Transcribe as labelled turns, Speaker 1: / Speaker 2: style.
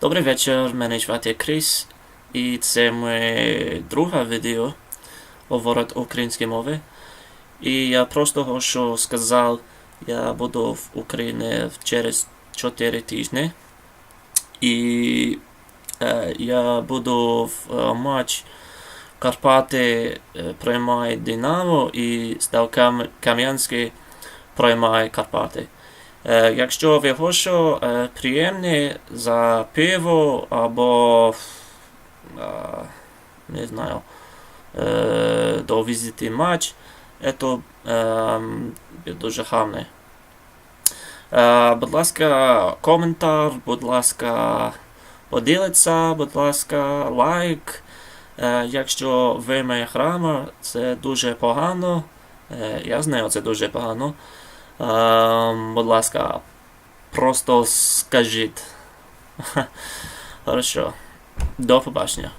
Speaker 1: Добрий вечір, мене звати Кріс, і це моє друге відео говорить українською мовою. І я просто хочу сказав, я буду в Україні через 4 тижні. І е, я буду в е, матч Карпати приймає Динамо і Став Кам- Кам'янський приймає Карпати. Е, якщо ви хочете е, приємне за пиво або е, не знаю, до матч, це дуже гарне. Будь ласка, коментар, будь ласка, поділиться, будь ласка, лайк. Якщо ви моя храма, це дуже погано. Я знаю, це дуже погано. Будь ласка, просто скажіть. Хорошо. До побачення.